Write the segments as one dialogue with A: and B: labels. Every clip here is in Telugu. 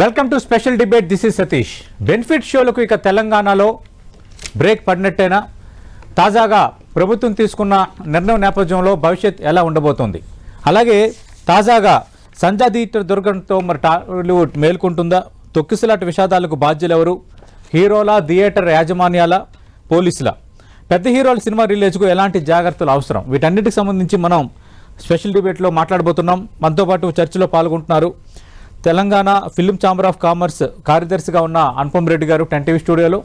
A: Welcome to special debate this is Satish. Benefit షోలకు ఇక తెలంగాణలో బ్రేక్ పడినట్టేనా? తాజాగా ప్రభుత్వం తీసుకున్న నిర్ణయం నేపథ్యంలో భవిష్యత్ ఎలా ఉండబోతోంది? అలాగే తాజాగా సంజా థియేటర్ దుర్ఘటనతో మరి టాలీవుడ్ మేల్కొంటుందా? తొక్కిసలాట విషాదాలకు బాధ్యులెవరు? హీరోల థియేటర్ యాజమాన్యాల పోలీసుల. పెద్ద హీరోల సినిమా రిలీజ్కు ఎలాంటి జాగ్రత్తలు అవసరం? వీటన్నిటికి సంబంధించి మనం స్పెషల్ డిబేట్లో మాట్లాడబోతున్నాం. మనతో పాటు చర్చలో పాల్గొంటున్నారు Telangana film chamber of commerce కార్యదర్శిగా ఉన్న అనుపమ్ రెడ్డి గారు టెన్ టీవీ స్టూడియోలో.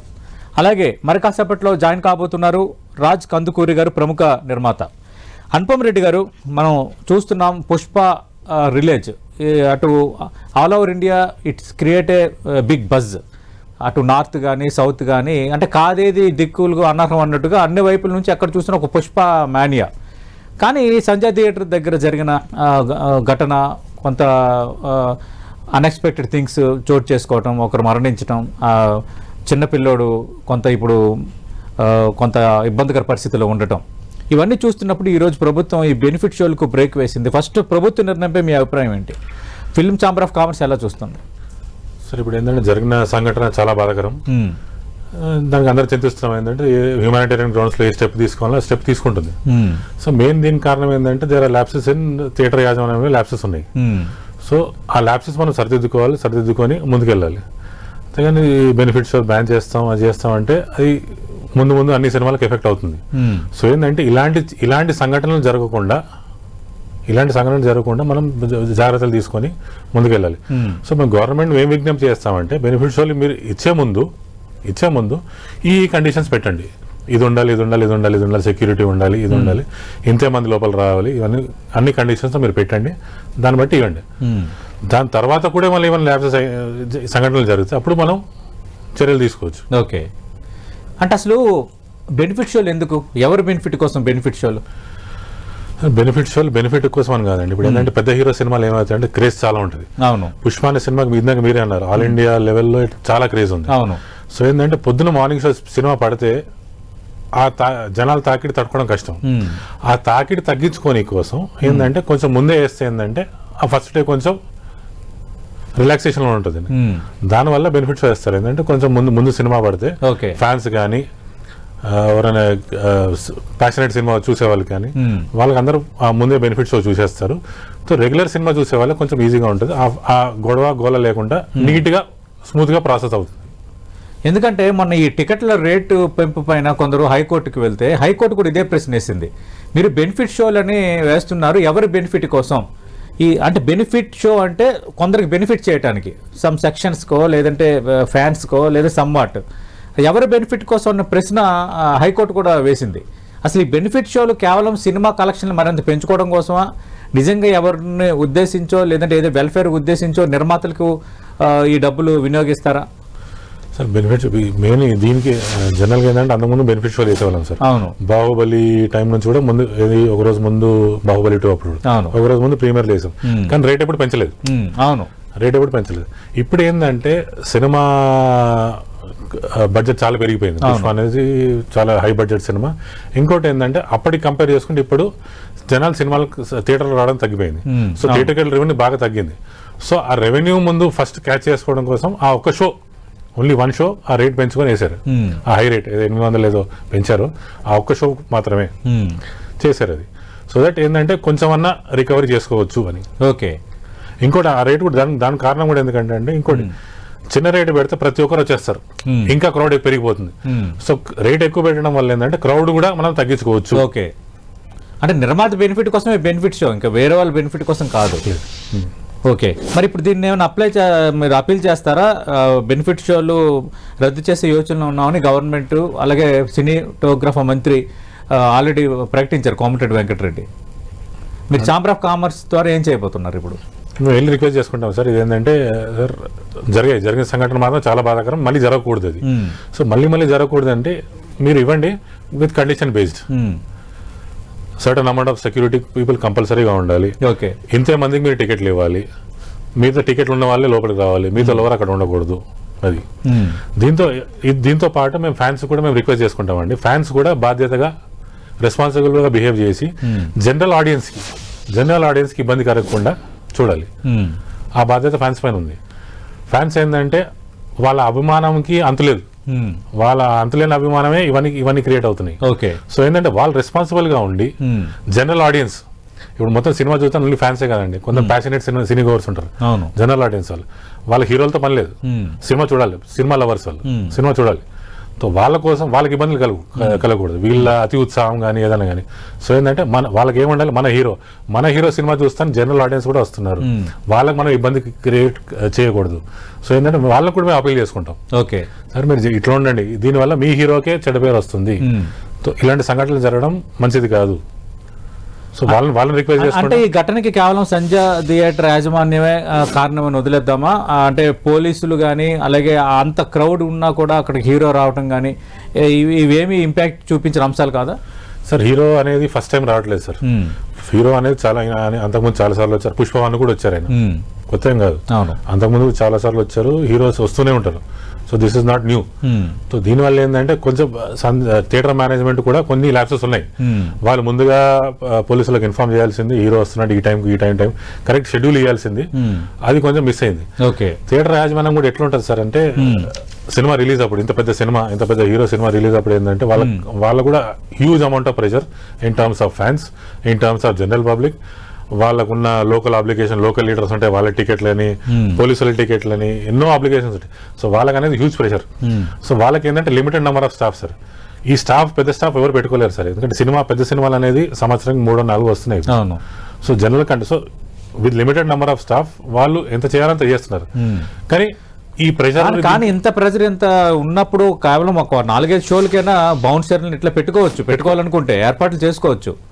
A: అలాగే మరి కాసేపట్లో జాయిన్ కాబోతున్నారు రాజ్ కందుకూరి గారు ప్రముఖ నిర్మాత. అనుపమ్ రెడ్డి గారు మనం చూస్తున్నాం పుష్ప రిలేజ్. అటు all over India it's create a big buzz. అటు నార్త్ కానీ సౌత్ కానీ అంటే కాదేది దిక్కులు అనర్హం అన్నట్టుగా అన్ని వైపుల నుంచి అక్కడ చూసిన ఒక పుష్ప మానియా. కానీ సంజయ్ థియేటర్ దగ్గర జరిగిన ఘటన కొంత అన్ఎక్స్పెక్టెడ్ థింగ్స్ చోటు చేసుకోవటం ఒకరు మరణించటం ఆ, చిన్న పిల్లోడు కొంత ఇప్పుడు కొంత ఇబ్బందికర పరిస్థితిలో ఉండటం. ఇవన్నీ చూస్తున్నప్పుడు ఈరోజు ప్రభుత్వం ఈ బెనిఫిట్ షోలకు బ్రేక్ వేసింది. ఫస్ట్ ప్రభుత్వ నిర్ణయంపై మీ అభిప్రాయం ఏంటి? ఫిల్మ్ ఛాంబర్ ఆఫ్ కామర్స్ ఎలా చూస్తుంది?
B: సరే ఇప్పుడు ఏంటంటే జరిగిన సంఘటన చాలా బాధాకరం. ఆ, దానికి అందరూ చింతిస్తున్నాం. ఏంటంటే హ్యూమానిటేరియన్ గ్రౌండ్స్లో ఏ స్టెప్ తీసుకోవాలో స్టెప్ తీసుకుంటుంది.
A: మ్మ్.
B: సో మెయిన్ దీనికి కారణం ఏంటంటే there are lapses in theatre యాజమాన్యంలో ల్యాప్సెస్ ఉన్నాయి.
A: మ్మ్.
B: సో ఆ ల్యాప్సెస్ మనం సరిదిద్దుకోవాలి సరిదిద్దుకొని ముందుకెళ్ళాలి అంతేగాని బెనిఫిట్స్ బ్యాన్ చేస్తాం అది చేస్తాం అంటే అది ముందు ముందు అన్ని సినిమాలకు ఎఫెక్ట్ అవుతుంది
A: మ్మ్.
B: సో ఏంటంటే ఇలాంటి ఇలాంటి సంఘటనలు జరగకుండా ఇలాంటి సంఘటనలు జరగకుండా మనం జాగ్రత్తలు తీసుకొని ముందుకెళ్ళాలి
A: మ్మ్.
B: సో మేము గవర్నమెంట్ ఏం విజ్ఞప్తి చేస్తామంటే బెనిఫిట్స్ వాళ్ళు మీరు ఇచ్చే ముందు ఇచ్చే ముందు ఈ కండిషన్స్ పెట్టండి ఇది ఉండాలి ఇది ఉండాలి ఇది ఉండాలి ఇది ఉండాలి సెక్యూరిటీ ఉండాలి ఇది ఉండాలి. ఇంతే మంది లోపల రావాలి. ఇవన్నీ అన్ని కండిషన్స్ మీరు పెట్టండి. దాన్ని బట్టి ఇవ్వండి. దాని తర్వాత కూడా మళ్ళీ ఏమైనా ల్యాబ్సెస్ సంఘటనలు జరిగితే అప్పుడు మనం చర్యలు తీసుకోవచ్చు.
A: ఓకే. అంటే అసలు బెనిఫిట్ షోలు ఎందుకు? ఎవరు బెనిఫిట్ కోసం బెనిఫిట్ షోలు
B: బెనిఫిట్ షోలు బెనిఫిట్ కోసం అని కాదండి. ఇప్పుడు ఏంటంటే పెద్ద హీరో సినిమాలు ఏమవుతాయంటే క్రేజ్ చాలా ఉంటుంది.
A: అవును.
B: పుష్ప అనే సినిమాకి ఇందాక మీరే అన్నారు. ఆల్ ఇండియా లెవెల్లో చాలా క్రేజ్ ఉంది.
A: అవును.
B: సో ఏంటంటే పొద్దున మార్నింగ్ షో సినిమా పడితే ఆ తా జనాలు తాకిడి తట్టుకోవడం కష్టం. ఆ తాకిడి తగ్గించుకోని కోసం ఏంటంటే కొంచెం ముందే వేస్తే ఏంటంటే ఆ ఫస్ట్ డే కొంచెం రిలాక్సేషన్ ఉంటుంది. దానివల్ల బెనిఫిట్స్ వేస్తారు. ఏంటంటే కొంచెం ముందు ముందు సినిమా పడితే ఫ్యాన్స్ కానీ ఎవరైనా ప్యాషనేట్ సినిమా చూసే వాళ్ళు కానీ. వాళ్ళకి అందరూ ఆ ముందే బెనిఫిట్స్ చూసేస్తారు. సో రెగ్యులర్ సినిమా చూసే వాళ్ళకి కొంచెం ఈజీగా ఉంటుంది. ఆ- ఆ గొడవ గోల లేకుండా నీట్గా స్మూత్గా ప్రాసెస్ అవుతుంది.
A: ఎందుకంటే మొన్న ఈ టికెట్ల రేటు పెంపు పైన కొందరు హైకోర్టుకి వెళ్తే హైకోర్టు కూడా ఇదే ప్రశ్న వేసింది మీరు బెనిఫిట్ షోలని వేస్తున్నారు ఎవరి బెనిఫిట్ కోసం? ఈ అంటే బెనిఫిట్ షో అంటే కొందరికి బెనిఫిట్ చేయడానికి సమ్ సెక్షన్స్కో లేదంటే ఫ్యాన్స్కో లేదా సమ్ వాట్. ఎవరి బెనిఫిట్ కోసం అన్న ప్రశ్న హైకోర్టు కూడా వేసింది. అసలు ఈ బెనిఫిట్ షోలు కేవలం సినిమా కలెక్షన్లు మరింత పెంచుకోవడం కోసమా? నిజంగా ఎవరిని ఉద్దేశించో లేదంటే ఏదో వెల్ఫేర్ ఉద్దేశించో నిర్మాతలకు ఈ డబ్బులు వినియోగిస్తారా?
B: సార్ బెనిఫిట్స్ మెయిన్ దీనికి జనరల్గా ఏంటంటే అంతకుముందు బెనిఫిట్ షోలు చేసేవాళ్ళం సార్.
A: అవును.
B: బాహుబలి టైం నుంచి కూడా ముందు ఏది ఒక రోజు ముందు బాహుబలి టూ అప్పుడు
A: అవును.
B: ఒక రోజు ముందు ప్రీమియర్ వేసాం. కానీ రేట్ ఎప్పుడు పెంచలేదు.
A: అవును.
B: రేట్ ఎప్పుడు పెంచలేదు. ఇప్పుడు ఏంటంటే సినిమా బడ్జెట్ చాలా పెరిగిపోయింది. పుష్ప అనేది చాలా హై బడ్జెట్ సినిమా ఇంకోటి ఏంటంటే అప్పటికి కంపేర్ చేసుకుంటే ఇప్పుడు జనాలు సినిమాలకు థియేటర్లో రావడం తగ్గిపోయింది. సో థియేటర్ రెవెన్యూ బాగా తగ్గింది. సో ఆ రెవెన్యూ ముందు ఫస్ట్ క్యాచ్ చేసుకోవడం కోసం ఆ ఒక్క షో ఓన్లీ వన్ షో ఆ రేట్ పెంచుకొని వేశారు.
A: Hmm.
B: ఆ హై రేట్ ఏదో ఎనిమిది వందలు ఏదో పెంచారు. ఆ ఒక్క షో మాత్రమే
A: ఉమ్,
B: చేశారు అది. సో దట్ ఏంటంటే కొంచెం అన్నా రికవరీ చేసుకోవచ్చు అని.
A: ఓకే.
B: ఇంకోటి ఆ రేట్ కూడా దాని దాని కారణం కూడా ఎందుకంటే అంటే ఇంకోటి చిన్న రేటు పెడితే ప్రతి ఒక్కరు వచ్చేస్తారు.
A: Hmm.
B: ఇంకా క్రౌడ్ పెరిగిపోతుంది. సో రేట్ ఎక్కువ పెట్టడం వల్ల ఏంటంటే క్రౌడ్ కూడా మనం తగ్గించుకోవచ్చు.
A: ఓకే. అంటే నిర్మాత బెనిఫిట్ కోసమే బెనిఫిట్ షో ఇంకా వేరే వాళ్ళ బెనిఫిట్ కోసం కాదు. ఓకే. మరి ఇప్పుడు దీన్ని ఏమైనా అప్లై చే మీరు అప్పీల్ చేస్తారా? బెనిఫిట్ షోలు రద్దు చేసే యోచనలో ఉన్నామని గవర్నమెంట్ అలాగే సినీటోగ్రఫీ మంత్రి ఆల్రెడీ ప్రకటించారు కోమటిరెడ్డి వెంకటరెడ్డి. మీరు ఛాంబర్ ఆఫ్ కామర్స్ ద్వారా ఏం చేయబోతున్నారు ఇప్పుడు?
B: మేము వెళ్ళి రిక్వెస్ట్ చేసుకుంటాం సార్. ఇదేంటంటే సార్ జరిగాయి జరిగిన సంఘటన మాత్రం చాలా బాధాకరం. మళ్ళీ జరగకూడదు అది. సో మళ్ళీ మళ్ళీ జరగకూడదు అంటే మీరు ఇవ్వండి with condition based certain amount of security people కంపల్సరీగా ఉండాలి.
A: ఓకే.
B: ఇంతే మందికి మీరు టికెట్లు ఇవ్వాలి. మిగతా టికెట్లు ఉన్న వాళ్ళే లోపలికి రావాలి. మిగతా ఎవరు అక్కడ ఉండకూడదు. అది.
A: ఉమ్,
B: దీంతో దీంతో పాటు మేము ఫ్యాన్స్ కూడా మేము రిక్వెస్ట్ చేసుకుంటామండి. ఫ్యాన్స్ కూడా బాధ్యతగా రెస్పాన్సిబుల్గా బిహేవ్ చేసి
A: Hmm.
B: జనరల్ ఆడియన్స్కి జనరల్ ఆడియన్స్కి ఇబ్బంది కలగకుండా చూడాలి.
A: ఉమ్,
B: ఆ బాధ్యత ఫ్యాన్స్ పైన ఉంది. ఫ్యాన్స్ ఏంటంటే వాళ్ళ అభిమానంకి అంతులేదు. వాళ్ళ అంతులేని అభిమానమే ఇవన్నీ ఇవన్నీ క్రియేట్ అవుతున్నాయి.
A: ఓకే
B: సో ఏంటంటే వాళ్ళు రెస్పాన్సిబుల్గా ఉండి. జనరల్ ఆడియన్స్ ఇప్పుడు మొత్తం సినిమా చూస్తే ఓన్లీ ఫ్యాన్సే కదండి. కొంత ప్యాషనేట్ సినిమా సినీ గోవర్స్ ఉంటారు. జనరల్ ఆడియన్స్ వాళ్ళు. వాళ్ళ హీరోలతో పని లేదు. సినిమా చూడాలి. సినిమా లవర్స్ వాళ్ళు. సినిమా చూడాలి. సో వాళ్ళ కోసం వాళ్ళకి ఇబ్బందులు కలుగు కలగకూడదు. వీళ్ళ అతి ఉత్సాహం కానీ ఏదైనా కానీ సో ఏంటంటే మన వాళ్ళకి ఏముండాలి మన హీరో. మన హీరో సినిమా చూస్తాను జనరల్ ఆడియన్స్ కూడా వస్తున్నారు. వాళ్ళకి మనం ఇబ్బంది క్రియేట్ చేయకూడదు. సో ఏంటంటే వాళ్ళకు కూడా మేము అపీల్ చేసుకుంటాం.
A: ఓకే.
B: సరే మీరు ఇట్లా ఉండండి. దీనివల్ల మీ హీరోకే చెడ్డ పేరు వస్తుంది. ఇలాంటి సంఘటనలు జరగడం మంచిది కాదు. సో వాళ్ళని వాళ్ళని రిక్వెస్ట్
A: అంటే ఈ ఘటనకి కేవలం సంజయ్ థియేటర్ యాజమాన్యమే కారణమని వదిలేద్దామా? అంటే పోలీసులు కానీ అలాగే అంత క్రౌడ్ ఉన్నా కూడా అక్కడ హీరో రావటం కానీ ఇవి ఇవేమి ఇంపాక్ట్ చూపించిన అంశాలు కాదా?
B: సార్ హీరో అనేది ఫస్ట్ టైం రావట్లేదు సార్.
A: మ్మ్.
B: హీరో అనేది చాలా అంతకుముందు చాలా సార్లు వచ్చారు. పుష్పవాన్ కూడా వచ్చారు ఆయన.
A: మ్మ్.
B: కొత్త ఏం కాదు. అంతకుముందు చాలా సార్లు వచ్చారు. హీరోస్ వస్తూనే ఉంటారు. So this is not new. So దీనివల్ల ఏంటంటే కొంచెం థియేటర్ మేనేజ్మెంట్ కూడా కొన్ని ల్యాప్సెస్ ఉన్నాయి.
A: మ్మ్.
B: వాళ్ళు ముందుగా ఆ, పోలీసులకు ఇన్ఫార్మ్ చేయాల్సింది హీరో వస్తున్నాడు ఈ టైంకి ఈ టైం టైం కరెక్ట్ షెడ్యూల్ ఇవ్వాల్సింది. అది కొంచెం మిస్ అయింది.
A: ఓకే
B: థియేటర్ యాజమాన్యం కూడా ఎట్లుంటుంది సార్ అంటే సినిమా రిలీజ్ అప్పుడు ఇంత పెద్ద సినిమా ఇంత పెద్ద హీరో సినిమా రిలీజ్ అప్పుడు ఏంటంటే వాళ్ళ వాళ్ళ కూడా huge amount of pressure in terms of fans in terms of general public వాళ్ళకున్న లోకల్ అప్లికేషన్ లోకల్ లీడర్స్ ఉంటాయి వాళ్ళ టికెట్లని పోలీసుల టికెట్లని ఎన్నో అప్లికేషన్స్ ఉంటాయి. సో వాళ్ళకి అనేది హ్యూజ్ ప్రెషర్ సో వాళ్ళకి ఏంటంటే limited number of staff sir ఈ స్టాఫ్ పెద్ద స్టాఫ్ ఎవరు పెట్టుకోలేరు సార్ ఎందుకంటే సినిమా పెద్ద సినిమాలు అనేది సంవత్సరానికి మూడో నాలుగు వస్తున్నాయి. సో జనరల్ కంటే so with limited number of staff వాళ్ళు ఎంత చేయాలంత చేస్తున్నారు. కానీ ఈ ప్రెషర్
A: కానీ- ఇంత ప్రెజర్ ఇంత ఉన్నప్పుడు కేవలం ఒక నాలుగైదు షోలకైనా బౌన్సర్లను ఇట్లా పెట్టుకోవచ్చు. పెట్టుకోవాలనుకుంటే ఏర్పాట్లు చేసుకోవచ్చు.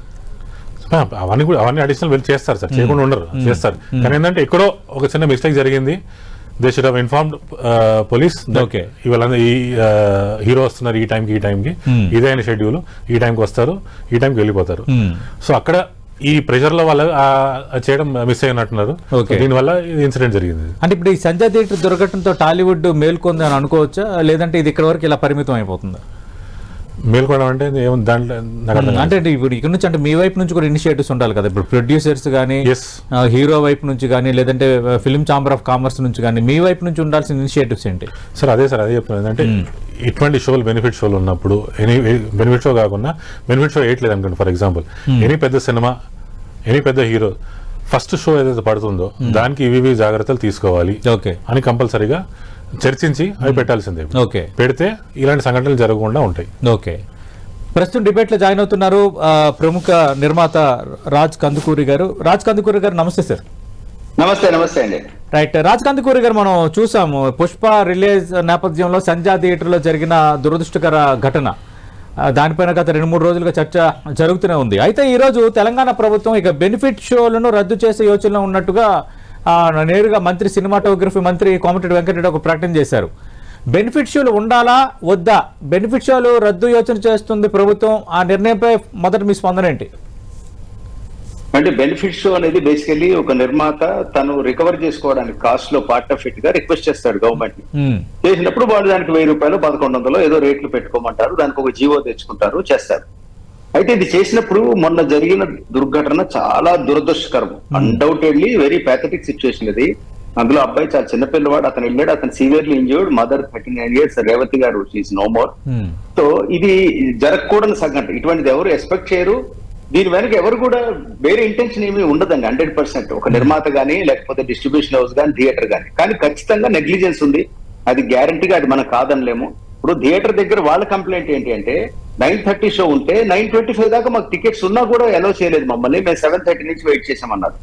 B: అవన్నీ కూడా అవన్నీ అడిషనల్ వెళ్ళి చేస్తారు సార్. చేయకుండా ఉండరు. చేస్తారు. కానీ ఏంటంటే ఎక్కడో ఒక చిన్న మిస్టేక్ జరిగింది. They should have informed police
A: Okay.
B: ఇవాళ ఈ హీరో వస్తున్నారు ఈ టైంకి ఈ టైంకి. ఇదే ఆయన షెడ్యూల్ ఈ టైంకి వస్తారు. ఈ టైంకి వెళ్ళిపోతారు. సో అక్కడ ఈ ప్రెషర్లో వాళ్ళు చేయడం మిస్ అయినట్టున్నారు. దీనివల్ల ఇన్సిడెంట్ జరిగింది.
A: అంటే ఇప్పుడు ఈ సంజయ్ థియేటర్ దుర్ఘటనతో టాలీవుడ్ మేల్కొంది అని అనుకోవచ్చా? లేదంటే ఇది ఇక్కడ వరకు ఇలా పరిమితం అయిపోతుందా?
B: మేల్కోవడం అంటే దాంట్లో.
A: అంటే ఇప్పుడు ఇక్కడ నుంచి అంటే మీ వైపు నుంచి కూడా ఇనిషియేటివ్స్ ఉండాలి కదా? ఇప్పుడు ప్రొడ్యూసర్స్ కానీ
B: Yes.
A: హీరో వైపు నుంచి కానీ లేదంటే ఫిల్మ్ ఛాంబర్ ఆఫ్ కామర్స్ నుంచి కానీ మీ వైపు నుంచి ఉండాల్సిన ఇనిషియేటివ్స్ ఏంటి?
B: సార్ అదే సార్ అదే చెప్తున్నాను. అంటే ఇటువంటి షోలు బెనిఫిట్ షోలు ఉన్నప్పుడు ఎనీ బెనిఫిట్ షో కాకుండా బెనిఫిట్ షో వేయట్లేదు అనుకోండి ఫర్ ఎగ్జాంపుల్ ఎనీ పెద్ద సినిమా ఎనీ పెద్ద హీరో ఫస్ట్ షో ఏదైతే పడుతుందో దానికి ఇవి జాగ్రత్తలు తీసుకోవాలి
A: ఓకే.
B: అని కంపల్సరీగా చర్చించి అవి పెట్టాల్సిందే.
A: ఓకే
B: పెడితే ఇలాంటి సంఘటనలు జరగకుండా ఉంటాయి.
A: ఓకే ప్రస్తుతం డిబేట్లో జాయిన్ అవుతున్నారు ప్రముఖ నిర్మాత రాజ్ కందుకూరి గారు. రాజ్ కందుకూరి గారు నమస్తే సార్.
C: నమస్తే నమస్తే అండి.
A: రైట్ రాజ్ కందుకూరి గారు మనం చూసాము పుష్ప రిలీజ్ నేపథ్యంలో సంజా థియేటర్లో జరిగిన దురదృష్టకర ఘటన. దానిపైన గత రెండు మూడు రోజులుగా చర్చ జరుగుతూనే ఉంది. అయితే ఈ రోజు తెలంగాణ ప్రభుత్వం ఇక బెనిఫిట్ షోలను రద్దు చేసే యోచనలో ఉన్నట్టుగా నేరుగా మంత్రి సినిమాటోగ్రఫీ మంత్రి కోమటిరెడ్డి వెంకటరెడ్డి ఒక ప్రకటన చేశారు. బెనిఫిట్ షోలు ఉండాలా? వద్దా? బెనిఫిట్ షోలు రద్దు యోచన చేస్తుంది ప్రభుత్వం. ఆ నిర్ణయంపై మొదట మీ స్పందన ఏంటి?
C: అంటే బెనిఫిట్ షో అనేది బేసికలీ ఒక నిర్మాత తను రికవర్ చేసుకోవడానికి కాస్ట్లో పార్ట్ ఆఫ్ ఇట్గా రిక్వెస్ట్ చేస్తాడు గవర్నమెంట్ చేసినప్పుడు వాళ్ళు దానికి వెయ్యి రూపాయలు పదకొండు వందలు ఏదో రేట్లు పెట్టుకోమంటారు దానికి ఒక జీవో తెచ్చుకుంటారు చేస్తారు. అయితే ఇది చేసినప్పుడు మొన్న జరిగిన దుర్ఘటన చాలా దురదృష్టకరం. అన్డౌటెడ్లీ వెరీ ప్యాథటిక్ సిచ్యువేషన్ ఇది. అందులో అబ్బాయి చాలా చిన్నపిల్లవాడు అతను వెళ్ళాడు అతను severely injured mother thirty nine years Revathi garu she no more so ఇది జరగకూడని సంఘటన. ఇటువంటిది ఎవరు ఎక్స్పెక్ట్ చేయరు. దీని వెనక ఎవరు కూడా వేరే ఇంటెన్షన్ ఏమీ ఉండదండి హండ్రెడ్ పర్సెంట్ ఒక నిర్మాత గానీ లేకపోతే డిస్ట్రిబ్యూషన్ హౌస్ గానీ థియేటర్ గానీ. కానీ ఖచ్చితంగా నెగ్లిజెన్స్ ఉంది. అది గ్యారంటీగా అది మనం కాదనలేము. ఇప్పుడు థియేటర్ దగ్గర వాళ్ళ కంప్లైంట్ ఏంటి అంటే నైన్ థర్టీ షో ఉంటే నైన్ ట్వంటీ ఫైవ్ దాకా మాకు టికెట్స్ ఉన్నా కూడా అలౌ చేయలేదు మమ్మల్ని. మేము సెవెన్ థర్టీ నుంచి వెయిట్ చేసామన్నారు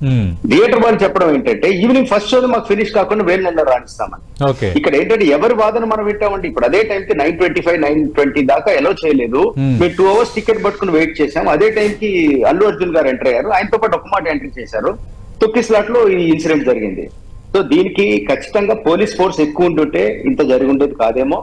C: థియేటర్ వాళ్ళు చెప్పడం ఏంటంటే ఈవినింగ్ ఫస్ట్ షో మాకు ఫినిష్ కాకుండా వేరే నెలలో రాణిస్తామని. ఇక్కడ ఏంటంటే ఎవరి వాదన మనం పెట్టామండి ఇప్పుడు అదే టైం కి nine twenty five nine twenty దాకా ఎలో చేయలేదు. మేము. టూ అవర్స్ టికెట్ పట్టుకుని వెయిట్ చేసాం అదే టైం కి అల్లు అర్జున్ గారు ఎంటర్ అయ్యారు. ఆయనతో పాటు ఒక మాట ఎంట్రీ చేశారు. తొక్కి స్లాట్లో ఈ ఇన్సిడెంట్ జరిగింది. సో దీనికి ఖచ్చితంగా పోలీస్ ఫోర్స్ ఎక్కువ ఉంటుంటే ఇంత జరిగి ఉండేది కాదేమో.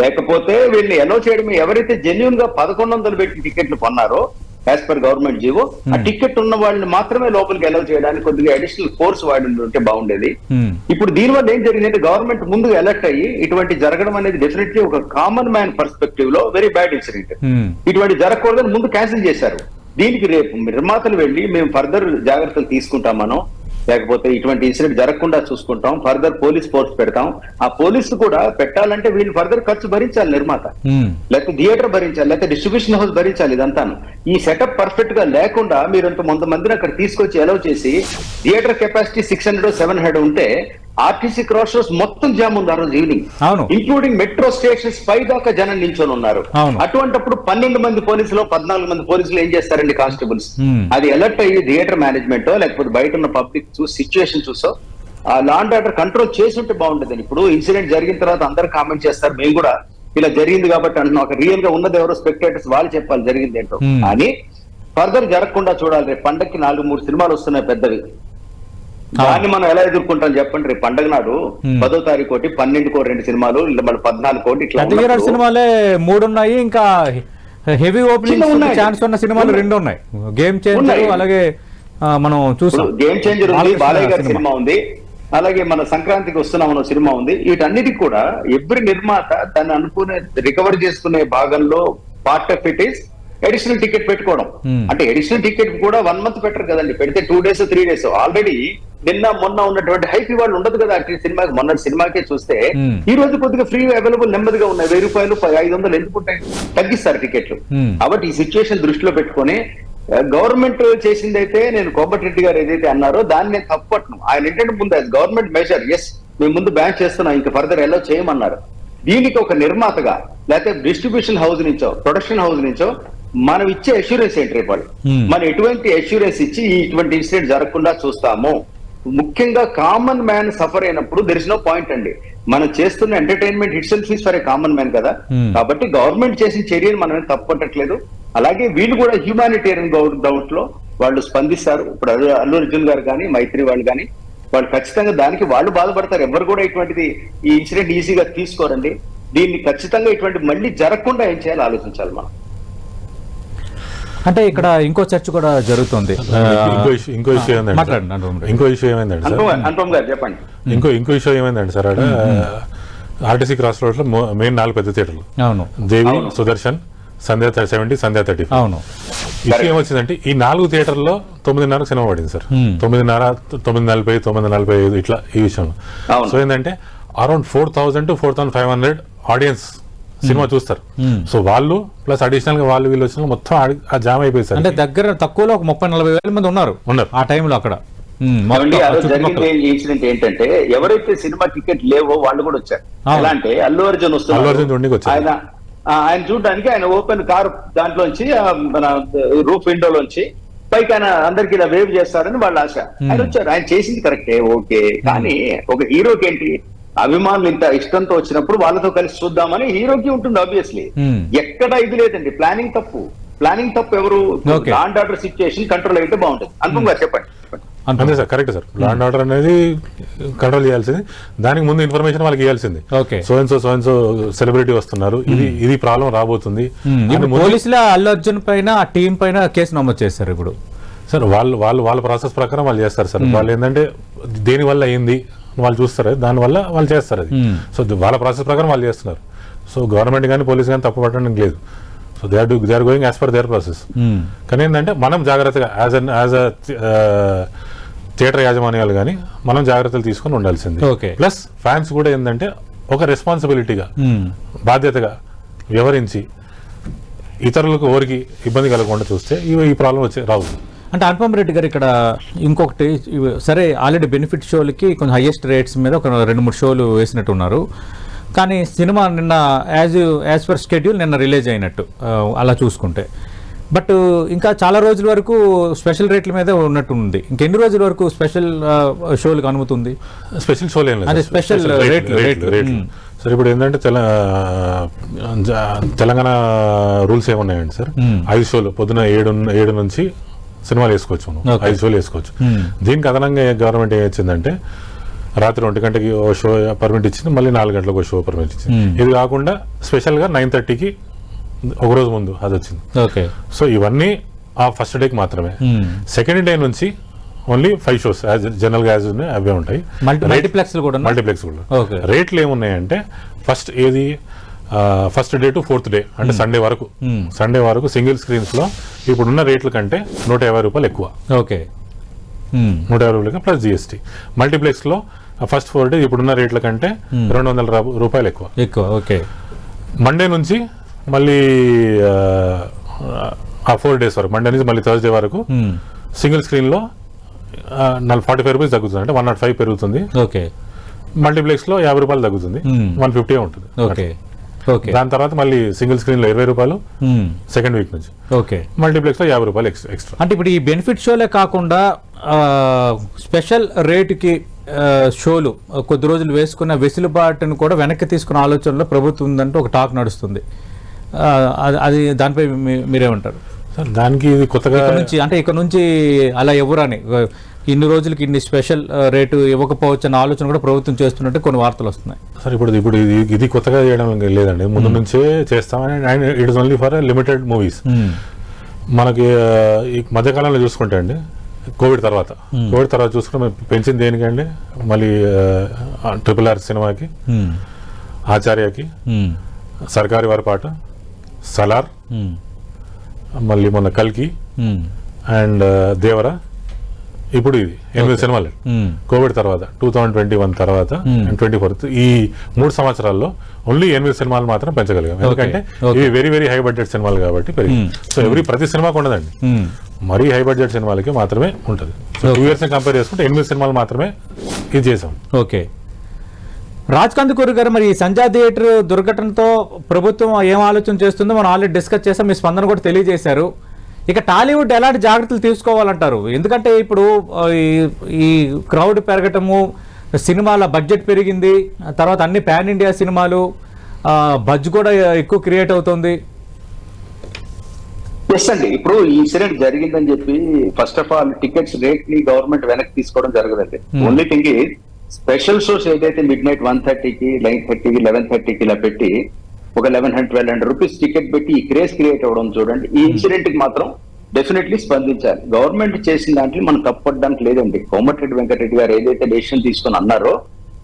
C: లేకపోతే వీళ్ళని ఎలో చేయడం ఎవరైతే జెన్యున్గా పదకొండు వందలు పెట్టి టికెట్లు కొన్నారో as per government G O ticket ఉన్న వాళ్ళని మాత్రమే లోపలికి ఎలో చేయడానికి కొద్దిగా అడిషనల్ ఫోర్స్ వాడి ఉంటే బాగుండేది.
A: ఉమ్,
C: ఇప్పుడు దీనివల్ల ఏం జరిగిందంటే గవర్నమెంట్ ముందుగా అలర్ట్ అయ్యి ఇటువంటి జరగడం అనేది డెఫినెట్లీ ఒక కామన్ మ్యాన్ పర్స్పెక్టివ్లో వెరీ బ్యాడ్ ఇన్సిడెంట్ ఇటువంటి జరగకూడదని ముందు క్యాన్సిల్ చేశారు. దీనికి రేపు నిర్మాతలు వెళ్ళి మేము ఫర్దర్ జాగ్రత్తలు తీసుకుంటాం మనం. లేకపోతే ఇటువంటి ఇన్సిడెంట్ జరగకుండా చూసుకుంటాం. ఫర్దర్ పోలీస్ ఫోర్స్ పెడతాం. ఆ పోలీసు కూడా పెట్టాలంటే వీళ్ళు ఫర్దర్ ఖర్చు భరించాలి నిర్మాత. లేకపోతే థియేటర్ భరించాలి లేకపోతే డిస్ట్రిబ్యూషన్ హౌస్ భరించాలి ఇదంతాను. ఈ సెటప్ పర్ఫెక్ట్గా లేకుండా మీరు ఇంత మందిని అక్కడ తీసుకొచ్చి అలౌ చేసి theatre capacity six hundred seven hundred ఉంటే ఆర్టీసీ క్రాస్ రోడ్స్ మొత్తం జామ్ ఉంది ఆ రోజు ఈవినింగ్. ఇంక్లూడింగ్ మెట్రో స్టేషన్స్ పై దాకా జనం నిల్చొని ఉన్నారు. అటువంటప్పుడు పన్నెండు మంది పోలీసులు పద్నాలుగు మంది పోలీసులు ఏం చేస్తారండి కానిస్టేబుల్స్. అది అలర్ట్ అయ్యి థియేటర్ మేనేజ్మెంట్ లేకపోతే బయట ఉన్న పబ్లిక్ చూసి సిచ్యువేషన్ చూసో ఆ లాండ్ ఆర్డర్ కంట్రోల్ చేసి ఉంటే బాగుంటుంది ఇప్పుడు ఇన్సిడెంట్ జరిగిన తర్వాత అందరు కామెంట్ చేస్తారు మేము కూడా ఇలా జరిగింది కాబట్టి అంటున్నాం ఒక రియల్గా ఉన్నది ఎవరో స్పెక్టేటర్స్ వాళ్ళు చెప్పాలి జరిగింది ఏంటో. కానీ ఫర్దర్ జరగకుండా చూడాలి రేపు పండక్కి నాలుగు మూడు సినిమాలు వస్తున్నాయి పెద్దవి దాన్ని మనం ఎలా ఎదుర్కొంటాం చెప్పండి రేపు పండగ నాడు. పదో తారీఖు ఒకటి పన్నెండు కోటి రెండు సినిమాలు మళ్ళీ పద్నాలుగు కోటి ఇట్లా
A: సినిమాలే మూడు ఉన్నాయి ఇంకా హెవీ ఓపెనింగ్. ఛాన్స్ ఉన్న సినిమాలు. రెండు ఉన్నాయి గేమ్ చేంజర్. అలాగే మనం చూసాం
C: గేమ్ చేంజర్ ఉంది బాలయ్య గారి
A: సినిమా.
C: సినిమా ఉంది అలాగే మన సంక్రాంతికి వస్తున్నాం అన్న సినిమా ఉంది వీటన్నిటికి కూడా ఎవ్రీ నిర్మాత దాన్ని అనుకునే రికవర్ చేసుకునే భాగంలో part of it is additional ticket పెట్టుకోవడం.
A: Hmm.
C: అంటే అడిషనల్ టికెట్ కూడా వన్ మంత్ పెట్టరు కదండి. పెడితే two days three days already నిన్న మొన్న ఉన్నటువంటి హైప్ ఇవాళ ఉండదు కదా. అటు సినిమాకి మొన్న సినిమాకే చూస్తే
A: Hmm.
C: ఈ రోజు కొద్దిగా ఫ్రీ అవైలబుల్ నెమ్మదిగా ఉన్నాయి. వెయ్యి రూపాయలు ఐదు వందలు ఎందుకు తగ్గిస్తారు టికెట్లు
A: Hmm.
C: కాబట్టి ఈ సిచ్యువేషన్ దృష్టిలో పెట్టుకొని గవర్నమెంట్ చేసిందైతే నేను కోమటిరెడ్డి గారు ఏదైతే అన్నారో దాన్ని నేను తప్పట్ను ఆయన ఏంటంటే ముందు గవర్నమెంట్ మెజర్ ఎస్ మేము ముందు బ్యాన్ చేస్తున్నాం ఇంకా ఫర్దర్ ఎలా చేయమన్నారు. దీనికి ఒక నిర్మాతగా లేకపోతే డిస్ట్రిబ్యూషన్ హౌస్ నుంచో ప్రొడక్షన్ హౌస్ నుంచో మనం ఇచ్చే అష్యూరెన్స్ ఏంటి రేపు వాళ్ళు?
A: Hmm.
C: మనం ఎటువంటి అష్యూరెన్స్ ఇచ్చి ఇటువంటి ఇన్సిడెంట్ జరగకుండా చూస్తాము? ముఖ్యంగా కామన్ మ్యాన్ సఫర్ అయినప్పుడు దెర్ ఇస్ నో పాయింట్ అండి. మనం చేస్తున్న entertainment hits and fees for a common man కదా.
A: Hmm.
C: కాబట్టి గవర్నమెంట్ చేసిన చర్యలు మనం తప్పట్టట్లేదు అలాగే వీళ్ళు కూడా హ్యూమానిటేరియన్ డౌట్లో వాళ్ళు స్పందిస్తారు. ఇప్పుడు అల్లు అర్జున్ గారు కానీ మైత్రి వాళ్ళు కానీ వాళ్ళు ఖచ్చితంగా దానికి వాళ్ళు బాధపడతారు. ఎవరు కూడా ఇటువంటిది ఈ ఇన్సిడెంట్ ఈజీగా తీసుకోరండి. దీన్ని ఖచ్చితంగా ఇటువంటి మళ్ళీ జరగకుండా ఏం చేయాలో ఆలోచించాలి మనం.
A: అంటే ఇక్కడ ఇంకో చర్చ కూడా జరుగుతుంది.
B: ఇంకో ఇష్యూ ఇంకో ఇష్యూ ఏంటంటే ఇంకో ఇష్యూ ఏమైందండి సార్.
C: చెప్పండి.
B: ఇంకో ఇంకో ఇష్యూ ఏమైందండి సార్ ఆడ. ఆర్టీసీ క్రాస్ రోడ్లో మెయిన్ నాలుగు పెద్ద థియేటర్లు.
A: అవును.
B: దేవి. సుదర్శన్ సంధ్యా సెవెంటీ సంధ్యా థర్టీ
A: అవును.
B: ఇష్యూ ఏమొచ్చిందంటే ఈ నాలుగు థియేటర్లో తొమ్మిదిన్నరకు సినిమా పడింది సార్. తొమ్మిదిన్నర తొమ్మిది నలభై తొమ్మిది నలభై ఐదు ఇట్లా ఈ విషయంలో.
C: అవును.
B: సో ఏంటంటే around four thousand to four thousand five hundred audience cinema చూస్తారు. సో వాళ్ళు ప్లస్ అడిషనల్గా వాళ్ళు వీళ్ళు వచ్చిన మొత్తం ఆ జామ్ అయిపోయి సార్
A: అంటే దగ్గర తక్కువలో ఒక ముప్పై నలభై వేల మంది ఉన్నారు
B: ఉన్నారు.
A: ఆ టైంలో అక్కడ.
C: ఇన్సిడెంట్ ఏంటంటే ఎవరైతే సినిమా టికెట్ లేవో వాళ్ళు కూడా వచ్చారు. ఎలా అంటే అల్లు అర్జున్
B: అల్లు
C: వస్తున్నారు. ఆయన ఆయన చూడడానికి ఆయన ఓపెన్ కార్ దాంట్లోంచి ఆ, మన రూఫ్ విండోలోంచి పైకి ఆయన అందరికి ఇలా వేవ్ చేస్తారని వాళ్ళ ఆశ. ఆయన వచ్చారు. ఆయన చేసింది కరెక్టే ఓకే. కానీ ఒక హీరోకి ఏంటి? అభిమానులు ఇంత ఇష్టంతో వచ్చినప్పుడు వాళ్ళతో కలిసి చూద్దామని హీరోకి ఉంటుంది ఆబ్వియస్లీ
A: Hmm.
C: ఎక్కడ ఇది లేదండి ప్లానింగ్ తప్పు. ప్లానింగ్ తప్పు ఎవరు. లాండ్ ఆర్డర్ సిచ్యుయేషన్ కంట్రోల్ అయితే బాగుంటుంది. అనుపమ్ గారు చెప్పండి.
B: అంతే sir correct sir. Land order అనేది కంట్రోల్ చేయాల్సింది. దానికి ముందు ఇన్ఫర్మేషన్ వాళ్ళకి ఇవ్వాల్సింది.
A: Okay.
B: So and so so and so celebrity వస్తున్నారు ఇది ఇది ప్రాబ్లం రాబోతుంది ముందు-
A: పోలీసులు అల్లు అర్జున్ పైన ఆ టీం పైన కేసు నమోదు చేశారు ఇప్పుడు.
B: సార్ వాళ్ళు వాళ్ళు వాళ్ళ ప్రాసెస్ ప్రకారం వాళ్ళు చేస్తారు సార్. వాళ్ళు ఏంటంటే దేని వల్ల అయింది? వాళ్ళు చూస్తారు దాని వల్ల వాళ్ళు చేస్తారు అది.
A: Hmm.
B: సో ది- వాళ్ళ ప్రాసెస్ ప్రకారం వాళ్ళు చేస్తున్నారు. సో గవర్నమెంట్ కానీ పోలీస్ కానీ తప్పు పట్టడానికి లేదు. So they are they are going as per their process కానీ ఏంటంటే మనం జాగ్రత్తగా as on as a theatre యాజమాన్యాలు కానీ మనం జాగ్రత్తలు తీసుకొని ఉండాల్సింది. ప్లస్ ఫ్యాన్స్ కూడా ఏంటంటే ఒక రెస్పాన్సిబిలిటీగా
A: ఉమ్,
B: బాధ్యతగా వ్యవహరించి ఇతరులకు ఎవరికి ఇబ్బంది కలగకుండా చూస్తే ఇవి ఈ ప్రాబ్లం వచ్చే రావు.
A: అంటే అనుపమ్ రెడ్డి గారు ఇక్కడ ఇంకొకటి సరే ఆల్రెడీ బెనిఫిట్ షోలకి కొంచెం హైయెస్ట్ రేట్స్ మీద ఒక రెండు మూడు షోలు వేసినట్టు ఉన్నారు కానీ సినిమా నిన్న యాజ్ యాజ్ పర్ షెడ్యూల్ నిన్న రిలీజ్ అయినట్టు అలా చూసుకుంటే. బట్ ఇంకా చాలా రోజుల వరకు స్పెషల్ రేట్ల మీద ఉన్నట్టు ఉంది ఇంకెన్ని రోజుల వరకు స్పెషల్ షోలకు అనుమతి ఉంది
B: స్పెషల్ షోలు ఏం లేదు.
A: స్పెషల్ రేట్లు,
B: రేట్లు. సార్ ఇప్పుడు ఏంటంటే తెల తెలంగాణ రూల్స్ ఏమున్నాయండి సార్. ఐదు షోలు పొద్దున ఏడు ఏడు నుంచి సినిమాలు వేసుకోవచ్చు మనం. ఐదు షోలు వేసుకోవచ్చు. దీనికి అదనంగా గవర్నమెంట్ ఏం ఇచ్చిందంటే రాత్రి ఒంటి గంటకి ఓ షో పర్మిట్ ఇచ్చింది మళ్ళీ నాలుగు గంటలకు షో పర్మిట్ ఇచ్చింది. ఇది కాకుండా స్పెషల్గా నైన్ థర్టీకి ఒక రోజు ముందు అది వచ్చింది
A: ఓకే
B: సో ఇవన్నీ ఆ ఫస్ట్ డేకి మాత్రమే. సెకండ్ డే నుంచి ఓన్లీ ఫైవ్ షోస్ యాజ్ జనరల్గా యాజ్ ఉన్నాయి అవే ఉంటాయి
A: మల్టీ మల్టీప్లెక్స్లు కూడా
B: మల్టీప్లెక్స్ కూడా. రేట్లు ఏమున్నాయంటే ఫస్ట్ ఏది first day to fourth day అంటే సండే వరకు. సండే వరకు సింగిల్ స్క్రీన్స్లో ఇప్పుడున్న రేట్ల కంటే నూట యాభై రూపాయలు ఎక్కువ.
A: ఓకే. Hmm.
B: నూట యాభై రూపాయలకి ప్లస్ జిఎస్టీ మల్టీప్లెక్స్లో ఫస్ట్ ఫోర్ డేస్ ఇప్పుడున్న రేట్ల కంటే రెండు వందల రూపాయలు ఎక్కువ.
A: ఎక్కువ ఓకే.
B: మండే నుంచి మళ్ళీ ఆ, ఫోర్ డేస్ వరకు మండే నుంచి మళ్ళీ థర్స్డే వరకు
A: Hmm.
B: సింగిల్ స్క్రీన్లో ఫార్టీ ఫైవ్ రూపీస్ తగ్గుతుంది అంటే వన్ నాట్ ఫైవ్ పెరుగుతుంది.
A: ఓకే.
B: మల్టీప్లెక్స్లో యాభై రూపాయలు తగ్గుతుంది.
A: Hmm.
B: వన్ ఫిఫ్టీ ఉంటుంది.
A: ఓకే.
B: దాని తర్వాత మళ్ళీ సింగిల్ స్క్రీన్లో ఇరవై రూపాయలు
A: Hmm.
B: సెకండ్ వీక్ నుంచి.
A: ఓకే
B: మల్టీప్లెక్స్లో యాభై రూపాయలు ఎక్స్- ఎక్స్ట్రా
A: అంటే ఇప్పుడు ఈ బెనిఫిట్ షోలే కాకుండా స్పెషల్ రేటుకి షోలు కొద్ది రోజులు వేసుకున్న వెసులుబాటును కూడా వెనక్కి తీసుకున్న ఆలోచనలో ప్రభుత్వం ఉందంటూ ఒక టాక్ నడుస్తుంది. అది- దానిపై మీరేమంటారు?
B: దానికి ఇది కొత్తగా
A: నుంచి అంటే ఇక్కడ నుంచి అలా ఎవరని ఇన్ని రోజులకి ఇన్ని స్పెషల్ రేటు ఇవ్వకపోవచ్చు అన్న ఆలోచన కూడా ప్రభుత్వం చేస్తున్నట్టు కొన్ని వార్తలు వస్తున్నాయి
B: సార్ ఇప్పుడు ఇప్పుడు ఇది ఇది కొత్తగా చేయడం లేదండి ముందు నుంచే చేస్తామని and it is only for limited movies మనకి ఈ మధ్యకాలంలో చూసుకుంటే అండి కోవిడ్ తర్వాత కోవిడ్ తర్వాత చూసుకుంటే మేము పెంచింది దేనికండి మళ్ళీ ట్రిపుల్ ఆర్ సినిమాకి. ఆచార్యకి. సర్కారి వారి పాట సలార్. మళ్ళీ మొన్న కల్కి. అండ్ దేవర ఇప్పుడు ఇది ఎనిమిది సినిమాలు. కోవిడ్ తర్వాత టూ థౌజండ్ ట్వంటీ వన్ తర్వాత ట్వంటీ ఫోర్త్ ఈ మూడు సంవత్సరాల్లో ఓన్లీ ఎనిమిది సినిమాలు మాత్రం పెంచగలిగాం. ఎందుకంటే. ఇవి వెరీ వెరీ హై బడ్జెట్ సినిమాలు కాబట్టి సో ఎవ్రీ ప్రతి సినిమాకి ఉండదండి. మరీ హై బడ్జెట్ సినిమాలకి మాత్రమే ఉంటుంది. సో టూ ఇయర్స్ కంపేర్ చేసుకుంటే ఎనిమిది సినిమాలు మాత్రమే ఇది చేసాం.
A: ఓకే. రాజ్ కందుకూరి గారు మరి ఈ సంజా థియేటర్ దుర్ఘటనతో ప్రభుత్వం ఏం ఆలోచన చేస్తుందో మనం ఆల్రెడీ డిస్కస్ చేసాం. మీ స్పందన కూడా తెలియజేశారు. ఇక టాలీవుడ్ ఎలాంటి జాగ్రత్తలు తీసుకోవాలంటారు? ఎందుకంటే ఇప్పుడు ఈ- క్రౌడ్ పెరగటము సినిమాల బడ్జెట్ పెరిగింది తర్వాత అన్ని పాన్ ఇండియా సినిమాలు బజ్ కూడా ఎక్కువ క్రియేట్ అవుతుంది.
C: ఎస్ అండి. ఇప్పుడు ఈ ఇన్సిడెంట్ జరిగిందని చెప్పి ఫస్ట్ ఆఫ్ ఆల్ టికెట్స్ రేట్ని గవర్నమెంట్ వెనక్కి తీసుకోవడం జరగదండి. ఓన్లీ థింగ్ స్పెషల్ షోస్ ఏదైతే మిడ్ నైట్ వన్ థర్టీకి నైన్ థర్టీకి లెవెన్ థర్టీకి ఇలా పెట్టి ఒక eleven hundred twelve hundred rupees ticket పెట్టి ఈ క్రేజ్ క్రియేట్ అవ్వడం చూడండి. ఈ ఇన్సిడెంట్కి మాత్రం డెఫినెట్లీ స్పందించాలి. గవర్నమెంట్ చేసిన దాంట్లో మనం తప్పడానికి లేదండి. కోమటిరెడ్డి వెంకటరెడ్డి గారు ఏదైతే డెసిషన్ తీసుకొని అన్నారో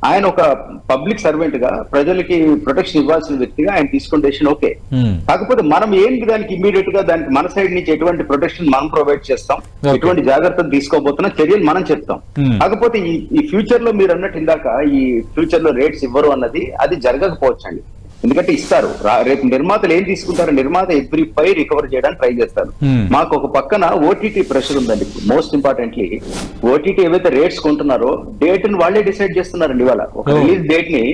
C: ఆయన ఒక పబ్లిక్ సర్వెంట్గా ప్రజలకి ప్రొటెక్షన్ ఇవ్వాల్సిన వ్యక్తిగా ఆయన తీసుకున్న డెసిషన్ ఓకే
A: Hmm.
C: కాకపోతే మనం ఏంటి దానికి ఇమీడియట్గా దానికి మన సైడ్ నుంచి ఎటువంటి ప్రొటెక్షన్ మనం ప్రొవైడ్ చేస్తాం. ఎటువంటి జాగ్రత్తలు తీసుకోబోతున్నా చర్యలు మనం చెప్తాం.
A: Hmm.
C: కాకపోతే ఈ ఈ ఫ్యూచర్లో మీరు అన్నట్టు ఇందాక ఈ ఫ్యూచర్లో రేట్స్ ఇవ్వరు అన్నది అది జరగకపోవచ్చు అండి ఎందుకంటే ఇస్తారు. రేపు నిర్మాతలు ఏం తీసుకుంటారు నిర్మాత ఎవ్రీ పై రికవర్ చేయడానికి ట్రై చేస్తారు.
A: Hmm.
C: మాకు ఒక పక్కన ఓటీటీ ప్రెషర్ ఉందండి. మోస్ట్ ఇంపార్టెంట్లీ ఓటీటీ ఏవైతే రేట్స్ కొంటున్నారో డేట్ని వాళ్ళే డిసైడ్ చేస్తున్నారండి ఇవాళ. ఒక
A: Oh.
C: రిలీజ్ డేట్ని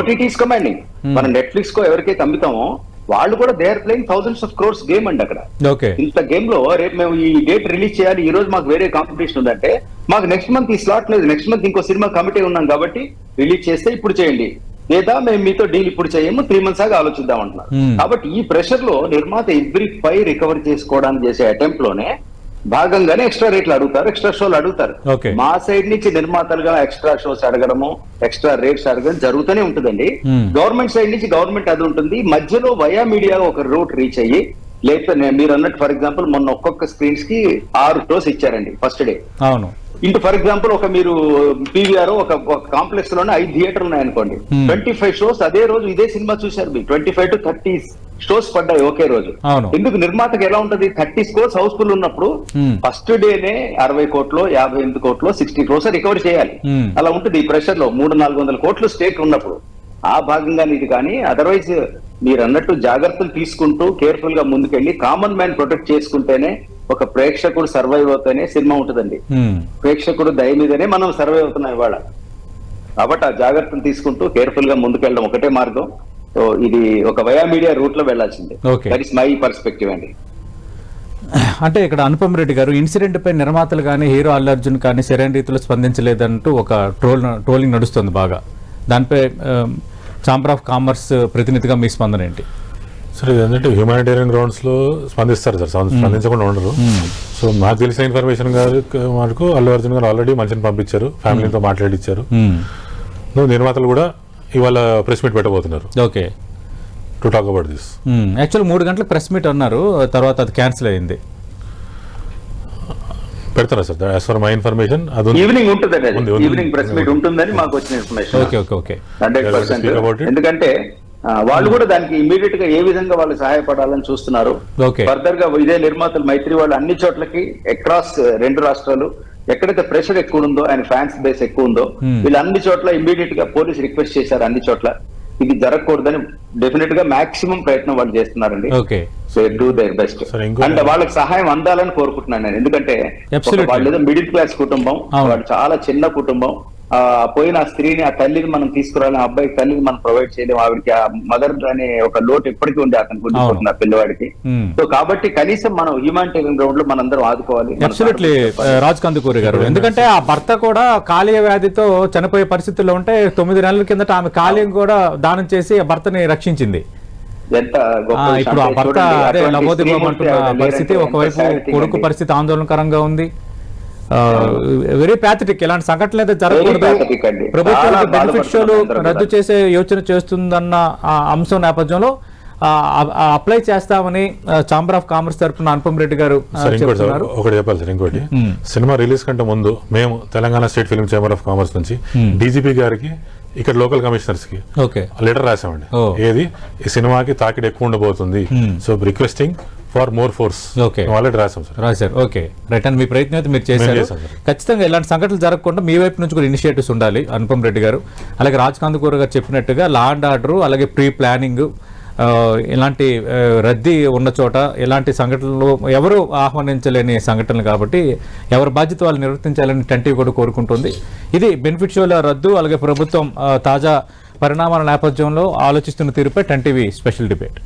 C: ఓటీటీస్ కమాండింగ్ మన నెట్ఫ్లిక్స్ కో ఎవరికైతే అమ్ముతామో వాళ్ళు కూడా they are playing thousands of crores game అండి అక్కడ. ఇంత గేమ్లో రేపు మేము ఈ డేట్ రిలీజ్ చేయాలి. ఈ రోజు మాకు వేరే కాంపిటీషన్ ఉందంటే మాకు నెక్స్ట్ మంత్ ఈ స్లాట్ లేదు. నెక్స్ట్ మంత్ ఇంకో సినిమా కమిటీ ఉన్నాం కాబట్టి రిలీజ్ చేస్తే ఇప్పుడు చేయండి. లేదా మేము మీతో డీల్ ఇప్పుడు చేయము త్రీ మంత్స్ ఆగా ఆలోచిద్దాం అంటున్నారు. కాబట్టి ఈ ప్రెషర్లో నిర్మాత ఎవ్రీ పై రికవర్ చేసుకోవడానికి చేసే అటెంప్ట్లోనే భాగంగానే ఎక్స్ట్రా రేట్లు అడుగుతారు ఎక్స్ట్రా షోలు అడుగుతారు. మా సైడ్ నుంచి నిర్మాతలుగా ఎక్స్ట్రా షోస్ అడగడము ఎక్స్ట్రా రేట్స్ అడగడం జరుగుతూనే ఉంటుందండి. గవర్నమెంట్ సైడ్ నుంచి గవర్నమెంట్ అది ఉంటుంది మధ్యలో వయా మీడియా ఒక రూట్ రీచ్ అయ్యి లేకపోతే మీరు అన్నట్టు ఫర్ ఎగ్జాంపుల్ మొన్న ఒక్కొక్క స్క్రీన్స్కి ఆరు షోస్ ఇచ్చారండి ఫస్ట్ డే
A: అవును
C: ఇంటూ ఫర్ ఎగ్జాంపుల్ ఒక మీరు పీవీఆర్ ఒక కాంప్లెక్స్లోనే ఐదు థియేటర్లు ఉన్నాయనుకోండి
A: Hmm.
C: ట్వంటీ ఫైవ్ షోస్ అదే రోజు ఇదే సినిమా చూశారు మీరు twenty five to thirty shows పడ్డాయి ఒకే రోజు. ఎందుకు నిర్మాతకి ఎలా ఉంటది థర్టీ స్కోర్స్ హౌస్ఫుల్ ఉన్నప్పుడు
A: Hmm.
C: ఫస్ట్ డేనే అరవై కోట్లు యాభై ఎనిమిది కోట్లు సిక్స్టీ క్రోస్ రికవర్ చేయాలి
A: Hmm.
C: అలా ఉంటుంది ఈ ప్రెషర్లో మూడు నాలుగు వందల కోట్లు స్టేక్ ఉన్నప్పుడు ఆ భాగంగానే ఇది కానీ అదర్వైజ్ మీరు అన్నట్టు జాగ్రత్తలు తీసుకుంటూ కేర్ఫుల్గా ముందుకెళ్ళి కామన్ మ్యాన్ ప్రొటెక్ట్ చేసుకుంటేనే ఒక ప్రేక్షకుడు సర్వైవ్ అవుతేనే సినిమా ఉంటుందండి. ప్రేక్షకుడు దయ మీదనే మనం సర్వే అవుతున్నాం ఇవాళ. కాబట్టి ఆ జాగ్రత్తలు తీసుకుంటూ కేర్ఫుల్గా ముందుకెళ్ళడం ఒకటే మార్గం. సో ఇది ఒక వయా మీడియా రూట్లో
A: వెళ్ళాల్సిందే.
C: దట్ ఇస్ మై పర్స్పెక్టివ్ అండి.
A: అంటే ఇక్కడ అనుపమ్ రెడ్డి గారు ఇన్సిడెంట్ పై నిర్మాతలు కానీ హీరో అల్లు అర్జున్ కానీ సరైన రీతిలో స్పందించలేదంటూ ఒక ట్రోల్ ట్రోలింగ్ నడుస్తుంది బాగా. దానిపై ఛాంబర్ ఆఫ్ కామర్స్ ప్రతినిధిగా మీ స్పందన ఏంటి?
B: సరే ఏంటంటే హ్యూమానిటేరియన్ గ్రౌండ్స్లో స్పందిస్తారు సార్ స్పంద- స్పందించకుండా ఉండరు. సో నాకు తెలిసిన ఇన్ఫర్మేషన్ గారు వరకు అల్లు అర్జున్ గారు ఆల్రెడీ మనిషిని పంపించారు ఫ్యామిలీతో మాట్లాడిచ్చారు. నువ్వు నిర్మాతలు కూడా ఇవాళ ప్రెస్ మీట్ పెట్టబోతున్నారు.
A: Okay.
B: To talk about this
A: actual మూడు గంటలకు ప్రెస్ మీట్ అన్నారు తర్వాత అది క్యాన్సిల్ అయింది.
B: పెడతారా sir as for my information అది.
C: ఈవినింగ్ ఉంటుందండి
B: ఉంది.
C: ఈవినింగ్ ప్రెస్ మీట్ ఉంటుందని మాకు వచ్చిన information
A: okay okay okay
C: hundred percent. ఎందుకంటే వాళ్ళు కూడా దానికి ఇమీడియట్గా ఏ విధంగా వాళ్ళు సహాయపడాలని చూస్తున్నారు. ఫర్దర్గా ఇదే నిర్మాతలు మైత్రి వాళ్ళు అన్ని చోట్లకి అక్రాస్ రెండు రాష్ట్రాలు ఎక్కడైతే ప్రెషర్ ఎక్కువ ఉందో ఆయన ఫ్యాన్స్ బేస్ ఎక్కువ ఉందో
A: Hmm.
C: వీళ్ళు అన్ని చోట్ల ఇమీడియట్గా పోలీస్ రిక్వెస్ట్ చేశారు అన్ని చోట్ల ఇది జరగకూడదని డెఫినెట్గా మాక్సిమం ప్రయత్నం వాళ్ళు చేస్తున్నారండి డూ దేర్ బెస్ట్ వాళ్ళకి సహాయం అందాలని కోరుకుంటున్నాను నేను. ఎందుకంటే వాళ్ళు ఏదో మిడిల్ క్లాస్ కుటుంబం. వాడు చాలా చిన్న కుటుంబం. ఆ పోయిన ఆ స్త్రీని ఆ తల్లిని మనం తీసుకురాలి ఆ అబ్బాయికి తల్లిని మనం ప్రొవైడ్ చేయలేము. ఆవిడకి ఆ మదర్ అనే ఒక లోటు ఎప్పటికీ ఉంది అతనికి ఉండిపోతుంది ఆ పిల్లవాడికి.
A: Hmm.
C: సో కాబట్టి కనీసం మనం హ్యూమానిటేరియన్ గ్రౌండ్లో మనందరం ఆదుకోవాలి.
A: అబ్సల్యూట్లీ రాజ్ కందుకూరి గారు. ఎందుకంటే ఆ భర్త కూడా కాలేయ వ్యాధితో చనిపోయే పరిస్థితుల్లో ఉంటే తొమ్మిది నెలల కిందట ఆమె కాలేయం కూడా దానం చేసి ఆ భర్తని రక్షించింది. ఇప్పుడు ఆ భర్త అదే
C: ఆవిడ
A: పరిస్థితి ఒకవైపు కొడుకు. పరిస్థితి ఆందోళనకరంగా ఉంది వెరీ ప్యాథటిక్ ఇలాంటి సంఘటనలు అయితే జరగకూడదు
C: చాలా
A: బెనిఫిట్ షోలు రద్దు. చేసే యోచన చేస్తుందన్న ఆ అంశం నేపథ్యంలో అప్లై చేస్తామని ఛాంబర్ ఆఫ్ కామర్స్ తరఫున అనుపమ్ రెడ్డి గారు
B: ఒకటి చెప్పాలి సార్ ఇంకోటి
A: మ్మ్.
B: సినిమా రిలీజ్ కంటే ముందు మేము Telangana state film chamber of commerce నుంచి
A: మ్మ్.
B: డీజీపీ గారికి ఇక్కడ లోకల్
A: కమిషనర్స్కి
B: లెటర్ రాసామండి. ఏది? ఈ సినిమాకి తాకిడి ఎక్కువ ఉండబోతుంది. So requesting for more force.
A: Okay.
B: Already రాసాం సార్.
A: రాశారు. ఓకే. రైట్ అండ్ మీ ప్రయత్నం అయితే మీరు చేశారు. ఖచ్చితంగా ఇలాంటి సంఘటనలు జరగకుండా మీ వైపు నుంచి కూడా ఇనిషియేటివ్స్ ఉండాలి. అనుపమ్ రెడ్డి గారు. అలాగే రాజ్ కాందకూర గారు చెప్పినట్టుగా లా అండ్ ఆర్డర్ అలాగే ప్రీ ప్లానింగ్ ఇలాంటి రద్దీ ఉన్న చోట ఇలాంటి సంఘటనలు ఎవరు ఆహ్వానించలేని సంఘటనలు కాబట్టి ఎవరి బాధ్యత వాళ్ళు నిర్వర్తించాలని టెంటివ్ కూడా కోరుకుంటుంది. ఇది బెనిఫిట్ షోల రద్దు అలాగే ప్రభుత్వం తాజా పరిణామాల నేపథ్యంలో ఆలోచిస్తున్న తీరుపై టెంటివి స్పెషల్ డిబేట్.